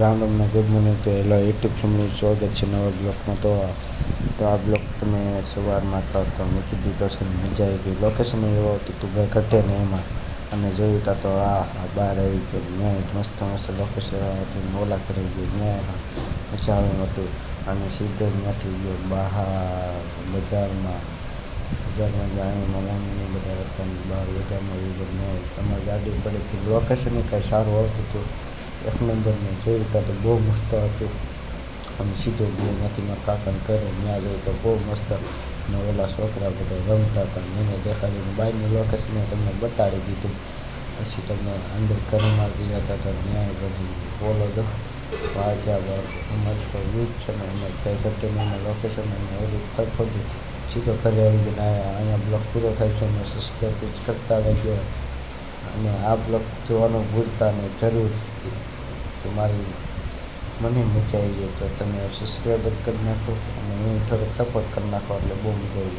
રામ રામને good morning તો hello, YouTube family સ્વાગત છે નવા બ્લોગમાં તો તો આ બ્લોગ તમે સવારમાં તો તો મેં કીધું તો છે મજા આવી ગઈ. લોકેશન એવું હતું ગઈ ઘટે ને એમાં. અને જોયું તા તો આ આ બહાર આવી ગયું. ન્યાય, મસ્ત મસ્ત લોકેશન હતું મોલા કરી ગયું. ન્યાય મજા આવ્યું હતું અને સીધો જ ગયો. બહાર, બજારમાં. બજારમાં જાય મમ્મીને બધા હતા બહાર બજારમાં. ગયો ન્યાય. તમારી ગાડી પડી હતી લોકેશન કાંઈ સારું આવતું હતું એક નંબરનું જોયું તા તો બહુ મસ્ત હતું. અને સીધો ગયો ત્યાંથી મારા કાકાને કરે ત્યાં જોયું તો બહુ મસ્ત અને ઓલા છોકરા બધા રમતા હતા ને એને દેખાડીને બહારનું લોકેશન તમને બતાડી દીધું. પછી તમને અંદર ઘરમાં ગયા હતા તો ત્યાં બધું બોલો તો વાગ્યા અમારે તો વીજ છે ને અમે કઈ ઘટીને એના લોકેશન અને ઓલી ફરફરથી સીધો ઘરે આવી ગયો અહીંયા બ્લોક પૂરો થાય છે અને સબસ્ક્રાઈબ કરતા રહેજો. અને આ બ્લોગ જોવાનું ભૂલતા નહીં જરૂર તો મારી મને મજા આવી ગઈ તો તમે સબસ્ક્રાઈબ જ કરી નાખો અને હું થોડોક સપોર્ટ કરી નાખો એટલે બહુ મજા આવી જાય.